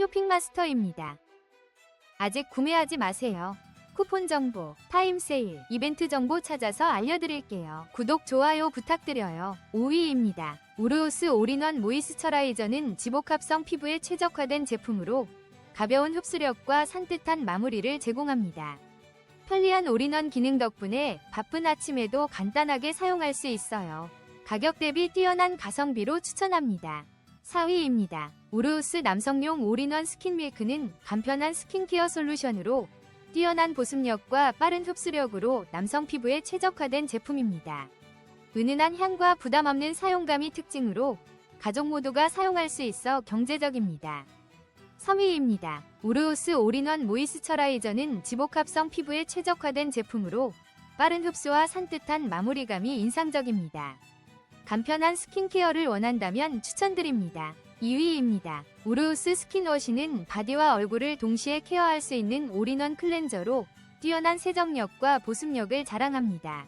쇼핑마스터입니다. 아직 구매하지 마세요. 쿠폰 정보, 타임 세일, 이벤트 정보 찾아서 알려드릴게요. 구독, 좋아요 부탁드려요. 5위입니다. 우르오스 올인원 모이스처라이저는 지복합성 피부에 최적화된 제품으로 가벼운 흡수력과 산뜻한 마무리를 제공합니다. 편리한 올인원 기능 덕분에 바쁜 아침에도 간단하게 사용할 수 있어요. 가격 대비 뛰어난 가성비로 추천합니다. 4위입니다. 우르우스 남성용 올인원 스킨밀크는 간편한 스킨케어 솔루션으로 뛰어난 보습력과 빠른 흡수력으로 남성 피부에 최적화된 제품입니다. 은은한 향과 부담 없는 사용감이 특징으로 가족 모두가 사용할 수 있어 경제적입니다. 3위입니다. 우르우스 올인원 모이스처라이저는 지복합성 피부에 최적화된 제품으로 빠른 흡수와 산뜻한 마무리감이 인상적입니다. 간편한 스킨케어를 원한다면 추천드립니다. 2위입니다. 우르우스 스킨워시는 바디와 얼굴을 동시에 케어할 수 있는 올인원 클렌저로 뛰어난 세정력과 보습력을 자랑합니다.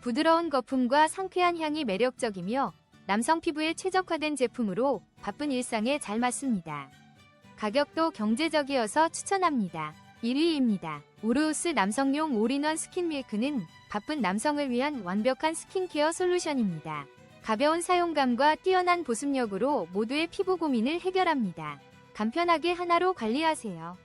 부드러운 거품과 상쾌한 향이 매력적이며 남성 피부에 최적화된 제품으로 바쁜 일상에 잘 맞습니다. 가격도 경제적이어서 추천합니다. 1위입니다. 우르우스 남성용 올인원 스킨밀크는 바쁜 남성을 위한 완벽한 스킨케어 솔루션입니다. 가벼운 사용감과 뛰어난 보습력으로 모두의 피부 고민을 해결합니다. 간편하게 하나로 관리하세요.